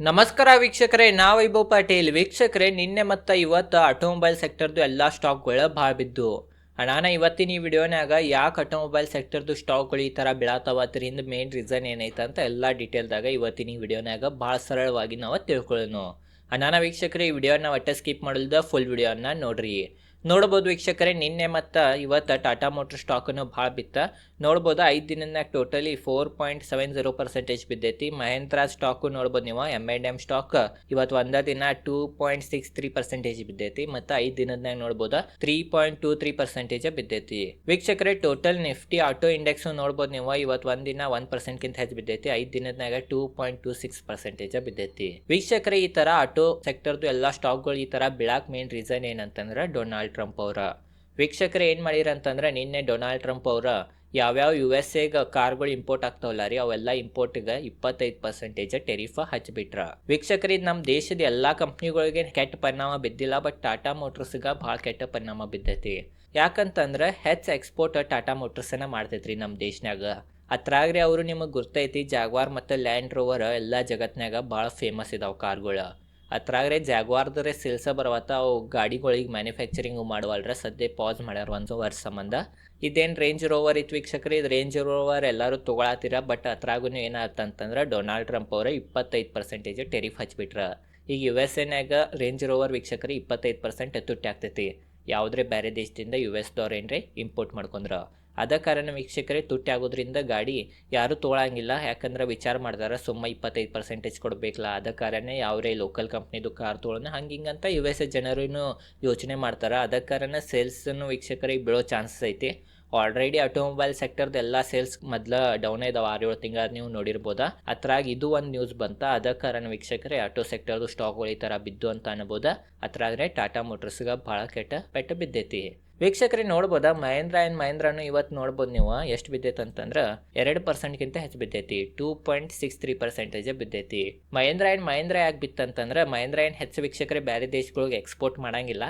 ನಮಸ್ಕಾರ ವೀಕ್ಷಕರೇ, ನಾವು ವೈಭವ್ ಪಾಟೀಲ್. ವೀಕ್ಷಕರೇ, ನಿನ್ನೆ ಮತ್ತು ಇವತ್ತು ಆಟೋಮೊಬೈಲ್ ಸೆಕ್ಟರ್ದು ಎಲ್ಲ ಸ್ಟಾಕ್ಗಳು ಭಾಳ ಬಿದ್ದು. ನಾನು ಇವತ್ತಿನ ಈ ವಿಡಿಯೋನಾಗ ಯಾಕೆ ಆಟೋಮೊಬೈಲ್ ಸೆಕ್ಟರ್ದು ಸ್ಟಾಕ್ಗಳು ಈ ಥರ ಬೀಳತ್ತಾವ ಅದರಿಂದ ಮೇನ್ ರೀಸನ್ ಏನೈತೆ ಅಂತ ಎಲ್ಲ ಡೀಟೇಲ್ದಾಗ ಇವತ್ತಿನ ಈ ವಿಡಿಯೋನಾಗ ಭಾಳ ಸರಳವಾಗಿ ನಾವು ತಿಳ್ಕೊಳ್ಳೋಣ ಅನಾನ ವೀಕ್ಷಕರೇ, ಈ ವಿಡಿಯೋನ ಒಟ್ಟೆ ಸ್ಕಿಪ್ ಮಾಡಲ್ದ ಫುಲ್ ವಿಡಿಯೋನ ನೋಡ್ರಿ. ನೋಡ್ಬೋದು ವೀಕ್ಷಕರೇ, ನಿನ್ನೆ ಮತ್ತು ಇವತ್ತು ಟಾಟಾ ಮೋಟ್ರ್ ಸ್ಟಾಕನ್ನು ಭಾಳ ಬಿತ್ತ. ನೋಡ್ಬೋದು ಐದು ದಿನದಾಗ totally four point seven zero percentage ಬಿದ್ದೈತಿ. Mahindra stock ನೋಡ್ಬೋದು ನೀವು ಎಂ ಐ ಎಂ ಸ್ಟಾಕ್ ಇವತ್ತು ಒಂದ ದಿನ two point six three percentage ಬಿದ್ದೈತಿ. ಮತ್ತು ಐದು ದಿನದಾಗ ನೋಡ್ಬೋದು, three point two three percentage ಬಿದ್ದೈತಿ. ವೀಕ್ಷಕರೇ ಟೋಟಲ್ ನಿಫ್ಟಿ ಆಟೋ ಇಂಡೆಕ್ಸ್ ನೋಡ್ಬೋದು ನೀವು, ಇವತ್ತು ಒಂದಿನ ಒನ್ ಪರ್ಸೆಂಟ್ಗಿಂತ ಹೆಚ್ಚು ಬಿದ್ದೈತಿ. ಐದು ದಿನದಾಗ two point two six percentage ಬಿದ್ದೈತಿ. ವೀಕ್ಷಕರೇ, ಈ ತರ ಆಟೋ ಸೆಕ್ಟರ್ದು ಎಲ್ಲ ಸ್ಟಾಕ್ಗಳು ಈ ತರ ಬಿಳಾಕ್ ಮೇನ್ ರೀಸನ್ ಏನಂತಂದ್ರೆ ಡೊನಾಲ್ಡ್ ಟ್ರಂಪ್ ಅವರ. ವೀಕ್ಷಕರು, ಏನು ಮಾಡಿರಂತಂದ್ರೆ ನಿನ್ನೆ ಡೊನಾಲ್ಡ್ ಟ್ರಂಪ್ ಅವರ ಯಾವ್ಯಾವ ಯು ಎಸ್ ಎಗೆ ಕಾರ್ಗಳು ಇಂಪೋರ್ಟ್ ಆಗ್ತಾವಲ್ಲ ರೀ, ಅವೆಲ್ಲ ಇಂಪೋರ್ಟ್ಗೆ ಇಪ್ಪತ್ತೈದು ಪರ್ಸೆಂಟೇಜ್ ಟೆರಿಫ ಹಚ್ಚಿಬಿಟ್ರ ವೀಕ್ಷಕರಿಗೆ ನಮ್ಮ ದೇಶದ ಎಲ್ಲ ಕಂಪ್ನಿಗಳಿಗೆ ಕೆಟ್ಟ ಪರಿಣಾಮ ಬಿದ್ದಿಲ್ಲ ಬಟ್ ಟಾಟಾ ಮೋಟರ್ಸ್ಗೆ ಭಾಳ ಕೆಟ್ಟ ಪರಿಣಾಮ ಬಿದ್ದೈತಿ. ಯಾಕಂತಂದ್ರೆ ಹೆಚ್ಚು ಎಕ್ಸ್ಪೋರ್ಟ್ ಟಾಟಾ ಮೋಟರ್ಸನ್ನ ಮಾಡ್ತೈತ್ರಿ ನಮ್ಮ ದೇಶನಾಗ ಅತ್ರಾಗ್ರಿ ಅವರು ನಿಮಗೆ ಗುರ್ತೈತಿ ಜಾಗ್ವಾರ್ ಮತ್ತು ಲ್ಯಾಂಡ್ ರೋವರ್ ಎಲ್ಲ ಜಗತ್ನಾಗ ಭಾಳ ಫೇಮಸ್ ಇದಾವೆ ಕಾರ್ಗಳು. ಅತ್ರಾಗ್ರೆ ಜಾಗ್ವಾರ್ದ್ರೆ ಸೇಲ್ಸ ಬರವತ್ತ ಅವು ಗಾಡಿಗಳಿಗೆ ಮ್ಯಾನುಫ್ಯಾಕ್ಚರಿಂಗ್ ಮಾಡುವಲ್ರ, ಸದ್ಯ ಪಾಸ್ ಮಾಡ್ಯಾರ ಒಂದು ವರ್ಷ ಸಂಬಂಧ. ಇದೇನು ರೇಂಜ್ ರೋವರ್ ಇತ್ತು ವೀಕ್ಷಕರಿ, ಇದು ರೇಂಜ್ ರೋವರ್ ಎಲ್ಲರೂ ತೊಗೊಳತ್ತೀರ ಬಟ್ ಅತ್ರಾಗೂ ಏನಾಗ್ತಂತಂದ್ರೆ ಡೊನಾಲ್ಡ್ ಟ್ರಂಪ್ ಅವರ ಇಪ್ಪತ್ತೈದು ಪರ್ಸೆಂಟೇಜ್ ಟೆರಿಫ್ ಹಚ್ಬಿಟ್ರ. ಈಗ ಯು ಎಸ್ ಎನ್ಯಾಗ ರೇಂಜ್ ರೋವರ್ ವೀಕ್ಷಕರು ಇಪ್ಪತ್ತೈದು ಪರ್ಸೆಂಟ್ ತುಟ್ಟಿ ಆಗ್ತೈತಿ. ಯಾವುದೇ ಬೇರೆ ದೇಶದಿಂದ ಯು ಎಸ್ದವ್ರು ಏನ್ರಿ ಇಂಪೋರ್ಟ್ ಮಾಡ್ಕೊಂಡ್ರ. ಅದ ಕಾರಣ ವೀಕ್ಷಕರೇ, ತುಟ್ಟಿ ಆಗೋದ್ರಿಂದ ಗಾಡಿ ಯಾರು ತೊಗೊಳಂಗಿಲ್ಲ ಯಾಕಂದ್ರೆ ವಿಚಾರ ಮಾಡ್ತಾರೆ ಸುಮ್ಮ ಇಪ್ಪತ್ತೈದು ಪರ್ಸೆಂಟೇಜ್ ಕೊಡಬೇಕಲ್ಲ. ಅದ ಕಾರಣ ಯಾವ್ರೇ ಲೋಕಲ್ ಕಂಪ್ನಿದು ಕಾರ್ ತೊಗೊಳೋಣ ಹಂಗೆ ಹಿಂಗಂತ ಯು ಎಸ್ ಎ ಜನರೂ ಯೋಚನೆ ಮಾಡ್ತಾರೆ. ಅದ ಕಾರಣ ಸೇಲ್ಸನ್ನು ವೀಕ್ಷಕರಿಗೆ ಬೀಳೋ ಚಾನ್ಸಸ್ ಐತಿ. ಆಲ್ರೆಡಿ ಆಟೋಮೊಬೈಲ್ ಸೆಕ್ಟರ್ದು ಎಲ್ಲ ಸೇಲ್ಸ್ ಮೊದಲ ಡೌನ್ ಇದಾವೆ. ಆರು ಏಳು ತಿಂಗಳ ನೀವು ನೋಡಿರ್ಬೋದಾ? ಅದ್ರಾಗ ಇದು ಒಂದು ನ್ಯೂಸ್ ಬಂತ. ಅದ ಕಾರಣ ವೀಕ್ಷಕರೇ ಆಟೋ ಸೆಕ್ಟರ್ದು ಸ್ಟಾಕ್ಗಳು ಈ ಥರ ಬಿದ್ದು ಅಂತ ಅನ್ಬೋದ. ಅತ್ರಾಗ್ರೆ ಟಾಟಾ ಮೋಟರ್ಸ್ಗೆ ಭಾಳ ಕೆಟ್ಟ ಪೆಟ್ಟ ಬಿದ್ದೈತಿ. ವೀಕ್ಷಕರೇ ನೋಡ್ಬೋದಾ? ಮಹೇಂದ್ರ ಆ್ಯಂಡ್ ಮಹೇಂದ್ರನು ಇವತ್ತು ನೋಡ್ಬೋದು ನೀವು. ಎಷ್ಟು ಬಿದ್ದೈತೆ ಅಂತಂದ್ರೆ ಎರಡು ಪರ್ಸೆಂಟ್ಗಿಂತ ಹೆಚ್ಚು ಬಿದ್ದೈತಿ. Two point six three percentage ಬಿದ್ದೈತಿ. Mahindra and Mahindra ಯಾಕೆ ಬಿತ್ತಂತಂದ್ರೆ ಮಹೇಂದ್ರ ಆ್ಯಂಡ್ ಹೆಚ್ಚು ವೀಕ್ಷಕರೇ ಬೇರೆ ದೇಶಗಳಿಗೆ ಎಕ್ಸ್ಪೋರ್ಟ್ ಮಾಡಂಗಿಲ್ಲ.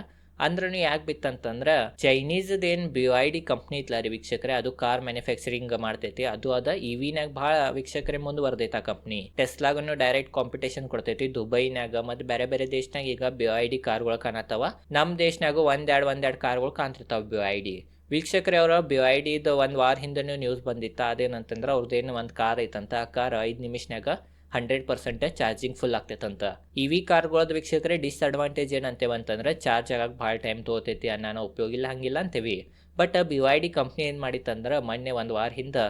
ಅಂದ್ರೂ ಯಾಕೆ ಬಿತ್ತಂತಂದ್ರೆ ಚೈನೀಸ್ದೇನು ಬಿ ಐ ಡಿ ಕಂಪ್ನಿ ಇತ್ತಲ್ಲ ರೀ ವೀಕ್ಷಕರೇ, ಅದು ಕಾರ್ ಮ್ಯಾನುಫ್ಯಾಕ್ಚರಿಂಗ್ ಮಾಡ್ತೈತಿ. ಅದು ಅದ ಇ ವಿನಾಗ ಭಾಳ ವೀಕ್ಷಕರೇ ಮುಂದುವರ್ದೈತೆ ಆ ಕಂಪ್ನಿ. ಟೆಸ್ಲಾಗನ್ನು ಡೈರೆಕ್ಟ್ ಕಾಂಪಿಟೇಷನ್ ಕೊಡ್ತೈತಿ ದುಬೈನಾಗ ಮತ್ತು ಬೇರೆ ಬೇರೆ ದೇಶನಾಗ ಈಗ ಬಿ ಐ ಡಿ ಕಾರ್ಗಳು ಕಾಣತ್ತವ. ನಮ್ಮ ದೇಶನಾಗ ಒಂದೆರಡು ಒಂದೆರಡು ಕಾರ್ಗಳು ಕಾಣ್ತಿರ್ತಾವೆ ಬಿ ಐ ಡಿ. ವೀಕ್ಷಕರೇ ಅವರ ಬಿ ಐ ಡಿದು ಒಂದು ವಾರ ಹಿಂದೆ ನ್ಯೂಸ್ ಬಂದಿತ್ತು, ಅದೇನಂತಂದ್ರೆ ಅವ್ರದ್ದೇನು ಒಂದು ಕಾರ್ ಐತಂತ, ಆ ಕಾರ್ ಐದು ನಿಮಿಷನಾಗ ಹಂಡ್ರೆಡ್ ಪರ್ಸೆಂಟ್ ಚಾರ್ಜಿಂಗ್ ಫುಲ್ ಆಗ್ತೈತಂತ. ಇ ವಿ ಕಾರ್ಗಳದ್ದು ವೀಕ್ಷಕರೇ ಡಿಸ್ಅಡ್ವಾಂಟೇಜ್ ಏನಂತೇವೆ ಅಂತಂದ್ರೆ ಚಾರ್ಜ್ ಆಗಕ್ಕೆ ಭಾಳ ಟೈಮ್ ತೊಗೋತೈತಿ ಅನ್ನೋ ಉಪಯೋಗ ಇಲ್ಲ, ಹಂಗಿಲ್ಲ ಅಂತೇವಿ. But B Y D company ಏನು ಮಾಡಿತ್ತಂದ್ರೆ ಮೊನ್ನೆ ಒಂದು ವಾರ ಹಿಂದೆ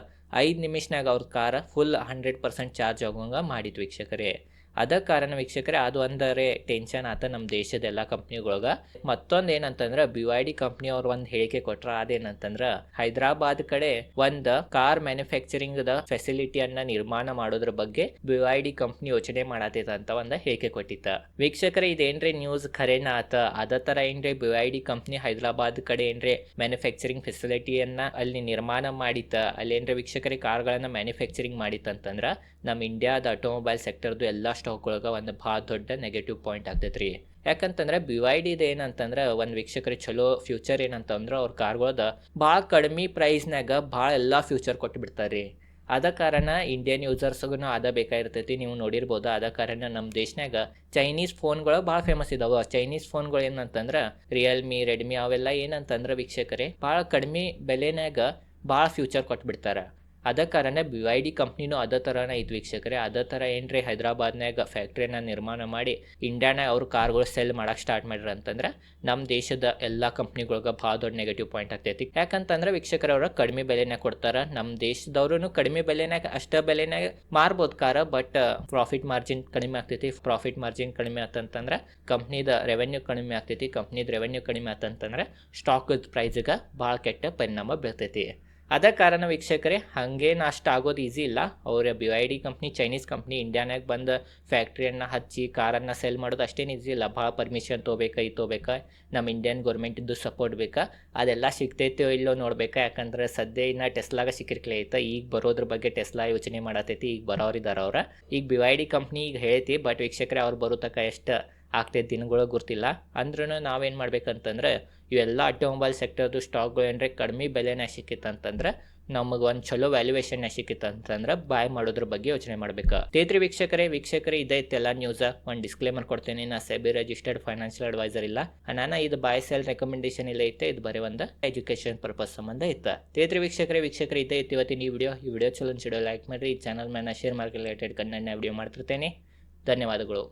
ಐದು ನಿಮಿಷನಾಗ ಅವ್ರ ಕಾರ ಫುಲ್ ಹಂಡ್ರೆಡ್ ಪರ್ಸೆಂಟ್ ಚಾರ್ಜ್ ಆಗೋಂಗೆ ಮಾಡಿತ್ತು ವೀಕ್ಷಕರೇ. ಅದ ಕಾರಣ ವೀಕ್ಷಕರೇ, ಅದು ಅಂದರೆ ಟೆನ್ಷನ್ ಆತ ನಮ್ಮ ದೇಶದ ಎಲ್ಲ ಕಂಪ್ನಿಗಳ್ಗೆ. ಮತ್ತೊಂದು ಏನಂತಂದ್ರೆ ಬಿ ವೈ ಡಿ ಕಂಪ್ನಿ ಅವ್ರು ಒಂದು ಹೇಳಿಕೆ ಕೊಟ್ರ, ಅದೇನಂತಂದ್ರೆ, ಹೈದರಾಬಾದ್ ಕಡೆ ಒಂದು ಕಾರ್ ಮ್ಯಾನುಫ್ಯಾಕ್ಚರಿಂಗ್ ದ ಫೆಸಿಲಿಟಿಯನ್ನ ನಿರ್ಮಾಣ ಮಾಡೋದ್ರ ಬಗ್ಗೆ ಬಿ ವೈ ಡಿ ಕಂಪ್ನಿ ಯೋಚನೆ ಮಾಡತೈತ ಅಂತ ಒಂದು ಹೇಳಿಕೆ ಕೊಟ್ಟಿತ್ತ. ವೀಕ್ಷಕರೇ, ಇದೇನ್ರಿ ನ್ಯೂಸ್ ಖರೇನ ಆತ? ಅದ ತರ ಏನ್ರಿ B Y D company Hyderabad ಕಡೆ ಏನ್ರಿ ಮ್ಯಾನುಫ್ಯಾಕ್ಚರಿಂಗ್ ಫೆಸಿಲಿಟಿಯನ್ನ ಅಲ್ಲಿ ನಿರ್ಮಾಣ ಮಾಡಿತ್ತ? ಅಲ್ಲಿ ಏನ್ರಿ ವೀಕ್ಷಕರೇ, ಕಾರ್ಗಳನ್ನ ಮ್ಯಾನುಫ್ಯಾಕ್ಚರಿಂಗ್ ಮಾಡಿತ್ತಂತಂದ್ರ ನಮ್ಮ ಇಂಡಿಯಾದ ಆಟೋಮೊಬೈಲ್ ಸೆಕ್ಟರ್ದು ಎಲ್ಲ ಸ್ಟಾಕ್ಗಳಿಗೆ ಒಂದು ಭಾಳ ದೊಡ್ಡ ನೆಗೆಟಿವ್ ಪಾಯಿಂಟ್ ಆಗ್ತೈತೆ ರೀ ಯಾಕಂತಂದ್ರೆ ಬಿ ವೈ ಡಿದು ಏನಂತಂದ್ರೆ ಒಂದು ವೀಕ್ಷಕರಿಗೆ ಚಲೋ ಫ್ಯೂಚರ್ ಏನಂತಂದ್ರೆ ಅವ್ರ ಕಾರ್ಗಳದ ಭಾಳ ಕಡಿಮೆ ಪ್ರೈಸ್ನಾಗ ಭಾಳ ಎಲ್ಲ ಫ್ಯೂಚರ್ ಕೊಟ್ಟು ಬಿಡ್ತಾರೆ ರೀ ಆದ ಕಾರಣ ಇಂಡಿಯನ್ ಯೂಸರ್ಸ್ಗೂ ಅದ ಬೇಕಾಗಿರ್ತೈತಿ. ನೀವು ನೋಡಿರ್ಬೋದು, ಆದ ಕಾರಣ ನಮ್ಮ ದೇಶನಾಗ ಚೈನೀಸ್ ಫೋನ್ಗಳು ಭಾಳ ಫೇಮಸ್ ಇದಾವೆ. ಚೈನೀಸ್ ಫೋನ್ಗಳು ಏನಂತಂದ್ರೆ ರಿಯಲ್ಮಿ ರೆಡ್ಮಿ ಅವೆಲ್ಲ ಏನಂತಂದ್ರೆ ವೀಕ್ಷಕರೇ ಭಾಳ ಕಡಿಮೆ ಬೆಲೆನಾಗ ಭಾಳ ಫ್ಯೂಚರ್ ಕೊಟ್ಬಿಡ್ತಾರೆ ಅದ ಕಾರಣ ಬಿ ವೈ ಡಿ ಕಂಪ್ನಿನೂ ಅದೇ ಥರನೇ ಇದು ವೀಕ್ಷಕರೇ, ಅದೇ ಥರ ಏನ್ರಿ ಹೈದರಾಬಾದ್ನಾಗ ಫ್ಯಾಕ್ಟ್ರಿನ ನಿರ್ಮಾಣ ಮಾಡಿ ಇಂಡಿಯಾನಾಗ ಅವ್ರ ಕಾರ್ಗಳು ಸೆಲ್ ಮಾಡೋಕೆ ಸ್ಟಾರ್ಟ್ ಮಾಡ್ಯಾರ ಅಂತಂದ್ರೆ ನಮ್ಮ ದೇಶದ ಎಲ್ಲ ಕಂಪ್ನಿಗಳಿಗೆ ಭಾಳ ದೊಡ್ಡ ನೆಗೆಟಿವ್ ಪಾಯಿಂಟ್ ಆಗ್ತೈತಿ. ಯಾಕಂತಂದ್ರೆ ವೀಕ್ಷಕರವ್ರ ಕಡಿಮೆ ಬೆಲೆನೇ ಕೊಡ್ತಾರೆ. ನಮ್ಮ ದೇಶದವ್ರು ಕಡಿಮೆ ಬೆಲೆನಾಗ ಅಷ್ಟ ಬೆಲೆನಾಗ ಮಾರ್ಬೋದು ಕಾರ ಬಟ್ ಪ್ರಾಫಿಟ್ ಮಾರ್ಜಿನ್ ಕಡಿಮೆ ಆಗ್ತೈತಿ. ಪ್ರಾಫಿಟ್ ಮಾರ್ಜಿನ್ ಕಡಿಮೆ ಆತಂತಂದ್ರೆ ಕಂಪ್ನಿದ ರೆವೆನ್ಯೂ ಕಡಿಮೆ ಆಗ್ತೈತಿ. ಕಂಪ್ನಿದ ರೆವೆನ್ಯೂ ಕಡಿಮೆ ಆತಂತಂದ್ರೆ ಸ್ಟಾಕ್ ಪ್ರೈಸ್ಗೆ ಭಾಳ ಕೆಟ್ಟ ಪರಿಣಾಮ ಬೀಳ್ತೈತಿ. ಅದ ಕಾರಣ ವೀಕ್ಷಕರೇ, ಹಾಗೇನು ಅಷ್ಟು ಆಗೋದು ಈಸಿ ಇಲ್ಲ. ಅವ್ರ B I D company Chinese company ಇಂಡಿಯಾನಾಗ ಬಂದು ಫ್ಯಾಕ್ಟ್ರಿಯನ್ನು ಹಚ್ಚಿ ಕಾರನ್ನು ಸೆಲ್ ಮಾಡೋದು ಅಷ್ಟೇನು ಈಸಿ ಇಲ್ಲ. ಭಾಳ ಪರ್ಮಿಷನ್ ತೊಗೋಬೇಕಾ ಇದು ತೊಗೋಬೇಕಾ ನಮ್ಮ ಇಂಡಿಯನ್ ಗೌರ್ಮೆಂಟಿದ್ದು ಸಪೋರ್ಟ್ ಬೇಕಾ? ಅದೆಲ್ಲ ಸಿಗ್ತೈತೋ ಇಲ್ಲೋ ನೋಡ್ಬೇಕಾ? ಯಾಕಂದ್ರೆ ಸದ್ಯ ಇನ್ನು ಟೆಸ್ಲಾಗ ಸಿಕ್ಕಿರ್ಕಲೇ ಐತೆ. ಈಗ ಬರೋದ್ರ ಬಗ್ಗೆ ಟೆಸ್ಲಾ ಯೋಚನೆ ಮಾಡತೈತಿ. ಈಗ ಬರೋರಿದ್ದಾರೆ ಅವ್ರ. ಈಗ ಬಿ ಐ ಡಿ ಕಂಪ್ನಿ ಈಗ ಹೇಳ್ತಿ ಬಟ್ ವೀಕ್ಷಕರೇ ಅವ್ರು ಬರೋ ತಕ್ಕ ಎಷ್ಟು ಆಗ್ತೈತೆ ದಿನಗಳು ಗೊತ್ತಿಲ್ಲ. ಅಂದ್ರೂ ನಾವೇನು ಮಾಡ್ಬೇಕಂತಂದ್ರೆ ಇವೆಲ್ಲ ಆಟೋಮೊಬೈಲ್ ಸೆಕ್ಟರ್ದು ಸ್ಟಾಕ್ಗಳು ಏನರೆ ಕಡಿಮೆ ಬೆಲೆನ ಸಿಕ್ಕಿತ್ತಂತಂದ್ರೆ, ನಮಗೆ ಒಂದು ಚಲೋ ವ್ಯಾಲ್ಯೂಯೇಷನ್ ಸಿಕ್ಕಿತ್ತು ಅಂತಂದ್ರೆ ಬಾಯ್ ಮಾಡೋದ್ರ ಬಗ್ಗೆ ಯೋಚನೆ ಮಾಡ್ಬೇಕು. ತೇತ್ರಿ ವೀಕ್ಷಕರೇ ವೀಕ್ಷಕರೇ ಇದೈತೆ ಎಲ್ಲ ನ್ಯೂಸ್ ಒಂದು ಡಿಸ್ಕ್ಲೇಮರ್ ಕೊಡ್ತೀನಿ. ನಾ ಸೆಬಿ ರಿಜಿಸ್ಟರ್ಡ್ ಫೈನಾನ್ಷಿಯಲ್ ಅಡ್ವೈಸರ್ ಇಲ್ಲ. ನಾನು ಇದು ಬಾಯ್ ಸೆಲ್ ರೆಕಮೆಂಡೇಶನ್ ಇಲ್ಲ ಐತೆ ಇದು ಬರೀ ಒಂದು ಎಜುಕೇಶನ್ ಪರ್ಪಸ್ ಸಂಬಂಧ ಇತ್ತು. ತೇತ್ರಿ ವೀಕ್ಷಕರೇ ವೀಕ್ಷಕರೇ, ಇದೇ ಇತ್ತು ಇವತ್ತಿನ ಈ ವಿಡಿಯೋ ಈ ವಿಡಿಯೋ ಚಲೋ ಅನ್ಸಿಡೋ ಲೈಕ್ ಮಾಡಿರಿ. ಈ ಚಾನಲ್ ಮೇಲೆ share market related Kannada video ಮಾಡ್ತಿರ್ತೇನೆ. ಧನ್ಯವಾದಗಳು.